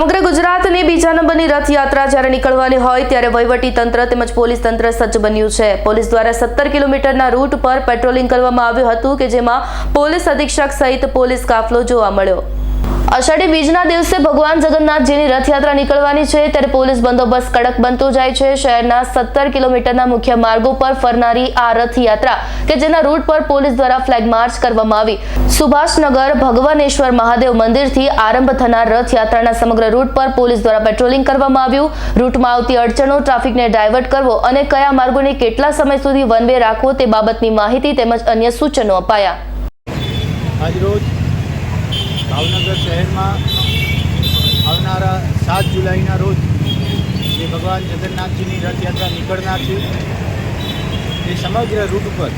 સમગ્ર ગુજરાતની બીજા નંબરની રથયાત્રા જ્યારે નીકળવાની હોય ત્યારે વહીવટી તંત્ર તેમજ પોલીસ તંત્ર સજ્જ બન્યું છે. પોલીસ દ્વારા સત્તર કિલોમીટરના રૂટ પર પેટ્રોલિંગ કરવામાં આવ્યું હતું કે જેમાં પોલીસ અધિક્ષક સહિત પોલીસ કાફલો જોવા મળ્યો. અષાઢી બીજના દિવસે ભગવાન જગન્નાથજીની રથયાત્રા નીકળવાની છે, ત્યારે પોલીસ બંદોબસ્ત કડક બનતો જાય છે. શહેરના સત્તર કિલોમીટરના મુખ્ય માર્ગો પર ફરનારી આ રથયાત્રા, કે જેના રૂટ પર પોલીસ દ્વારા ફ્લેગ માર્ચ કરવામાં આવી. સુભાષનગર ભગવાનેશ્વર મહાદેવ મંદિરથી આરંભ થનાર રથયાત્રાના સમગ્ર રૂટ પર પોલીસ દ્વારા પેટ્રોલિંગ કરવામાં આવ્યું. રૂટમાં આવતી અડચણો ટ્રાફિકને ડાયવર્ટ કરવો અને કયા માર્ગોને કેટલા સમય સુધી વન વે રાખવો તે બાબતની માહિતી તેમજ અન્ય સૂચનો અપાયા. આજરોજ ભાવનગર શહેરમાં આવનારા સાત જુલાઈના રોજ જે ભગવાન જગન્નાથજીની રથયાત્રા નીકળનાર છે. તે સમગ્ર રૂટ ઉપર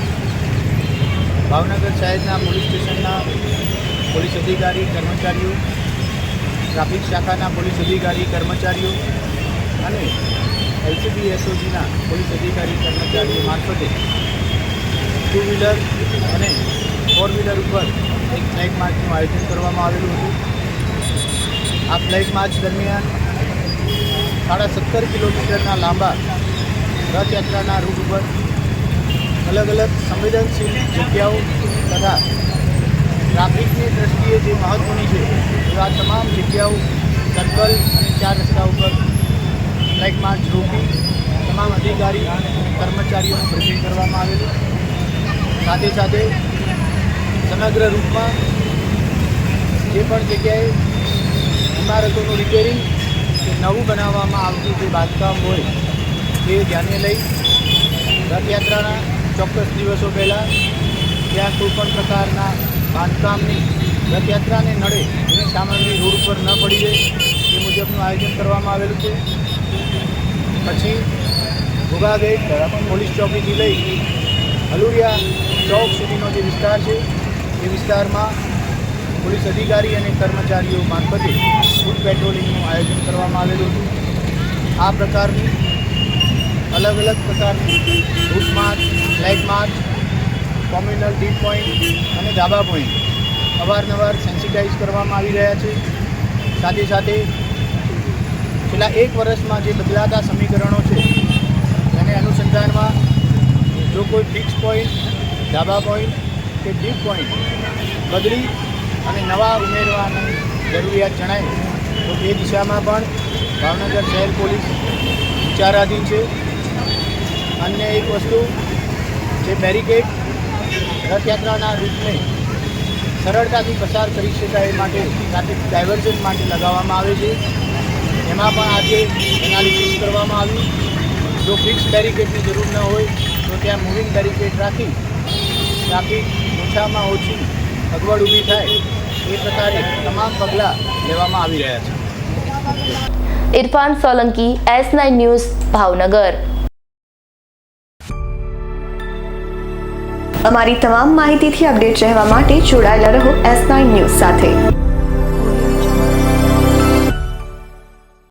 ભાવનગર શહેરના પોલીસ સ્ટેશનના પોલીસ અધિકારી, કર્મચારીઓ, ટ્રાફિક શાખાના પોલીસ અધિકારી, કર્મચારીઓ અને એલસીબી, એસઓજીના પોલીસ અધિકારી, કર્મચારીઓ મારફતે ટુ વ્હીલર અને ફોર વ્હીલર ઉપર એક ફ્લેગ માર્ચનું આયોજન કરવામાં આવેલું હતું. આ ફ્લેગ માર્ચ દરમિયાન સાડા સત્તર કિલોમીટરના લાંબા રથયાત્રાના રૂટ ઉપર અલગ અલગ સંવેદનશીલ જગ્યાઓ તથા ટ્રાફિકની દ્રષ્ટિએ જે મહત્ત્વની છે એવા તમામ જગ્યાઓ સર્કલ અને ચાર રસ્તા ઉપર ફ્લેગ માર્ચ રોકી તમામ અધિકારી અને કર્મચારીઓનું બ્રિફિંગ કરવામાં આવેલું. સાથે સાથે સમગ્ર રૂપમાં જે પણ જગ્યાએ ઇમારતોનું રિપેરિંગ કે નવું બનાવવામાં આવતું જે બાંધકામ હોય તે ધ્યાને લઈ રથયાત્રાના ચોક્કસ દિવસો પહેલાં ત્યાં કોઈ પણ પ્રકારના બાંધકામની રથયાત્રાને નડે એની સામગ્રી રોડ ઉપર ન પડી જાય એ મુજબનું આયોજન કરવામાં આવેલું છે. પછી ઘોઘા ગેટ પોલીસ ચોકીથી લઈ હલુરિયા ચોક સુધીનો જે વિસ્તાર છે એ વિસ્તારમાં પોલીસ અધિકારી અને કર્મચારીઓ મારફતે ફૂડ પેટ્રોલિંગનું આયોજન કરવામાં આવેલું હતું. આ પ્રકારની અલગ અલગ પ્રકારની route march, flag march, communal D point અને ધાબા પોઈન્ટ અવારનવાર સેન્સિટાઈઝ કરવામાં આવી રહ્યા છે. સાથે સાથે છેલ્લા એક વર્ષમાં જે બદલાતા સમીકરણો છે એને અનુસંધાનમાં જો કોઈ ફિક્સ પોઈન્ટ ધાબા પોઈન્ટ કે ડીપ પોઈન્ટ બદલી અને નવા ઉમેરવાની જરૂરિયાત જણાય, તો એ દિશામાં પણ ભાવનગર શહેર પોલીસ વિચારાધીન છે. અન્ય એક વસ્તુ જે બેરિકેડ રથયાત્રાના રૂટને સરળતાથી પસાર કરી શકાય એ માટે ટ્રાફિક ડાયવર્ઝન માટે લગાવવામાં આવે છે. એમાં પણ આજે એનાલિસિસ કરવામાં આવ્યું. જો ફિક્સ બેરિકેડની જરૂર ન હોય, તો ત્યાં મૂવિંગ બેરિકેડ રાખી ટ્રાફિક ઓછામાં ઓછી અગવડ ઊભી થાય એ પ્રકારે તમામ પગલાં લેવામાં આવી રહ્યા છે. Irfan Solanki S nine news Bhavnagar. અમારી તમામ માહિતીથી અપડેટ રહેવા માટે જોડાયેલા રહો એસ નાઇન ન્યૂઝ સાથે.